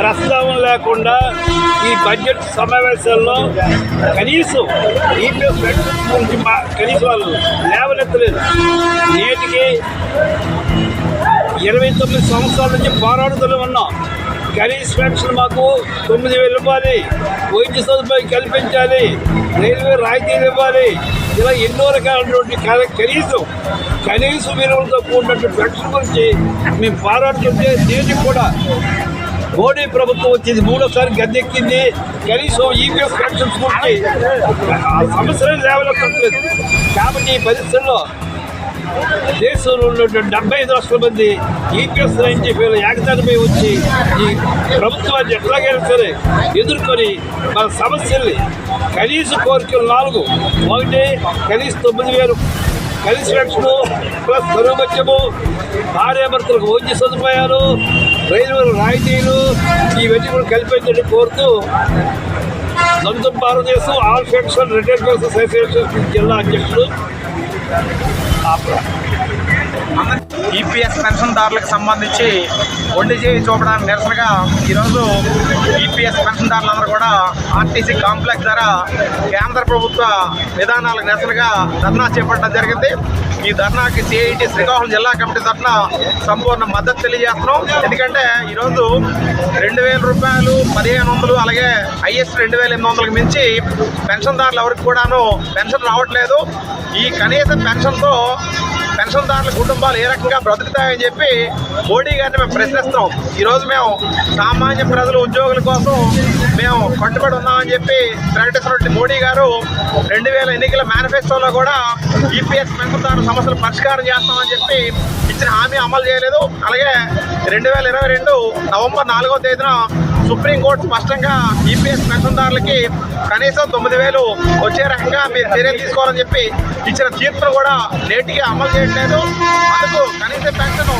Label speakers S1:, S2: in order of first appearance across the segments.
S1: ప్రస్తావన లేకుండా ఈ బడ్జెట్ సమావేశాల్లో కనీసం ఈపీఎఫ్ గురించి మా- కనీసం వాళ్ళు లేవనెత్తలేదు. నేటికి ఇరవై తొమ్మిది సంవత్సరాల నుంచి పోరాడుతూనే ఉన్నాం. కనీస పెన్షన్ మాకు తొమ్మిది వేలు ఇవ్వాలి. వైద్య సదుపాయం కల్పించాలి. రైల్వే రాయితీలు ఇవ్వాలి. ఇలా ఎన్నో రకాలైనటువంటి క- కనీసం కనీస విలువలతో కూడినటువంటి పెన్షన్ గురించి మేము పోరాడుతుంటే దీనికి కూడా మోడీ ప్రభుత్వం వచ్చింది మూడోసారి గద్దెక్కింది. కనీసం ఈపీఎఫ్ పెన్షన్స్ గురించి ఆ లేవలో కట్టలేదు కాబట్టి ఈ పరిస్థితుల్లో దేశంలో ఉన్నటువంటి డెబ్బై ఐదు లక్షల మంది ఈపీఎస్ అని చెప్పి ఏకదానిపై వచ్చి ఈ ప్రభుత్వాన్ని ఎట్లాగైనా సరే ఎదుర్కొని మన సమస్యల్ని కనీస కోరికలు నాలుగు. ఒకటి కనీస తొమ్మిది వేలు కనీస రక్షణ ప్లస్ కరువు భార్యాభర్తలకు వైద్య సదుపాయాలు రైల్వేలు రాయితీలు ఇవన్నీ కూడా కల్పించండి కోరుతూ నలుగురు భారతదేశం ఆల్ ఫెడరేషన్ రిటైర్డ్ అసోసియేషన్ జిల్లా అధ్యక్షుడు
S2: ఈపీఎస్ పెన్షన్దారులకు సంబంధించి ఒండి చేయి చూపడానికి నిరసనగా ఈరోజు ఈపీఎస్ పెన్షన్దారులందరూ కూడా ఆర్టీసీ కాంప్లెక్స్ ధర కేంద్ర ప్రభుత్వ విధానాలకు నిరసనగా ధర్నా చేపట్టడం జరిగింది. ఈ ధర్నాకి సిఐటి శ్రీకాకుళం జిల్లా కమిటీ తరఫున సంపూర్ణ మద్దతు తెలియజేస్తున్నాం. ఎందుకంటే ఈరోజు రెండు వేల రూపాయలు పదిహేను వందలు అలాగే ఐఎస్ రెండు వేల ఎనిమిది వందలకు మించి పెన్షన్దారులు ఎవరికి కూడాను పెన్షన్ రావట్లేదు. ఈ కనీస పెన్షన్తో పెన్షన్దారుల కుటుంబాలు ఏ రకంగా బ్రతుకుతాయని చెప్పి మోడీ గారిని మేము ప్రశ్నిస్తాం ఈరోజు మేము సామాన్య ప్రజలు ఉద్యోగుల కోసం మేము కట్టుబడి ఉన్నామని చెప్పి ప్రకటిస్తున్నటువంటి మోడీ గారు రెండు వేల ఎన్నికల మేనిఫెస్టోలో కూడా ఈపీఎస్ పెన్షన్దారుల సమస్యలు పరిష్కారం చేస్తామని చెప్పి ఇచ్చిన హామీ అమలు చేయలేదు. అలాగే రెండు వేల ఇరవై రెండు నవంబర్ నాలుగో తేదీన సుప్రీంకోర్టు స్పష్టంగా ఈపీఎస్ పెన్షన్దారులకి కనీసం తొమ్మిది వేలు వచ్చే రకంగా మీరు చర్యలు తీసుకోవాలని చెప్పి ఇచ్చిన తీర్పును కూడా నేటికి అమలు చేయట్లేదు. అందుకు కనీస పెన్షన్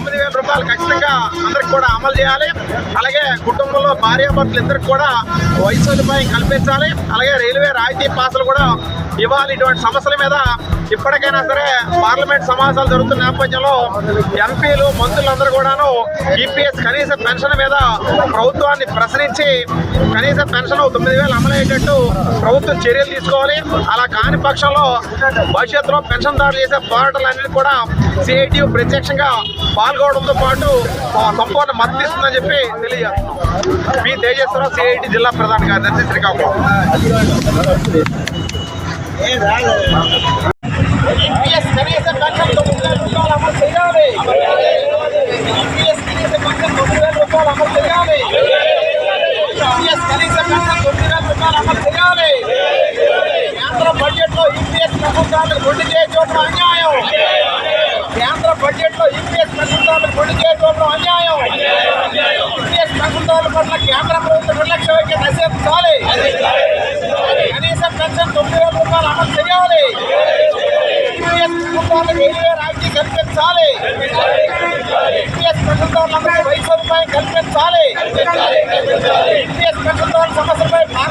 S2: తొమ్మిది వేల రూపాయలు ఖచ్చితంగా అందరికి కూడా అమలు చేయాలి. అలాగే కుటుంబంలో భార్యాభర్తలు ఇద్దరికి కూడా వయసు సదుపాయం కల్పించాలి. అలాగే రైల్వే రాయితీ పాసులు కూడా ఇవ్వాలి. ఇటువంటి సమస్యల మీద ఇప్పటికైనా సరే పార్లమెంట్ సమావేశాలు జరుగుతున్న నేపథ్యంలో ఎంపీలు మంత్రులందరూ కూడాను ఈపీఎస్ కనీస పెన్షన్ మీద ప్రభుత్వాన్ని ప్రశ్నించి కనీస పెన్షన్ తొమ్మిది వేలు అమలయ్యేటట్టు ప్రభుత్వం చర్యలు తీసుకోవాలి. అలా కాని పక్షంలో భవిష్యత్తులో పెన్షన్దారులు చేసే పోరాటాలన్నీ కూడా సిఐటి ప్రత్యక్షంగా పాల్గొనడంతో పాటు సంపూర్ణ మద్దతు ఇస్తుందని చెప్పి తెలియజేస్తున్నాం మీ తేజేశ్వరరావు సిఐటి జిల్లా ప్రధాన కార్యదర్శి శ్రీకాకుళం.
S3: కేంద్ర బడ్జెట్లో ఈపీఎస్ పెన్షన్దారులకు గుండె చేయ చోట్ల అన్యాయం. కేంద్ర బడ్జెట్లో ఈపీఎస్ పెన్షన్దారులకు గుండె చేయ అన్యాయం. యూపీఎస్ పెన్షన్దారుల పట్ల కేంద్ర ప్రభుత్వం నిర్లక్ష్య వైఖరి నశించాలి కనీస పెన్షన్ తొమ్మిది వేల రూపాయలు అమలు చేయాలి. యూపీఎస్ పెన్షన్దారులకు రైల్వే రాయితీ కల్పించాలి. యూపీఎస్ పెన్షన్దారులందరికీ వయసు సదుపాయం కల్పించాలి. యూపీఎస్ పెన్షన్దారుల సమస్యలపై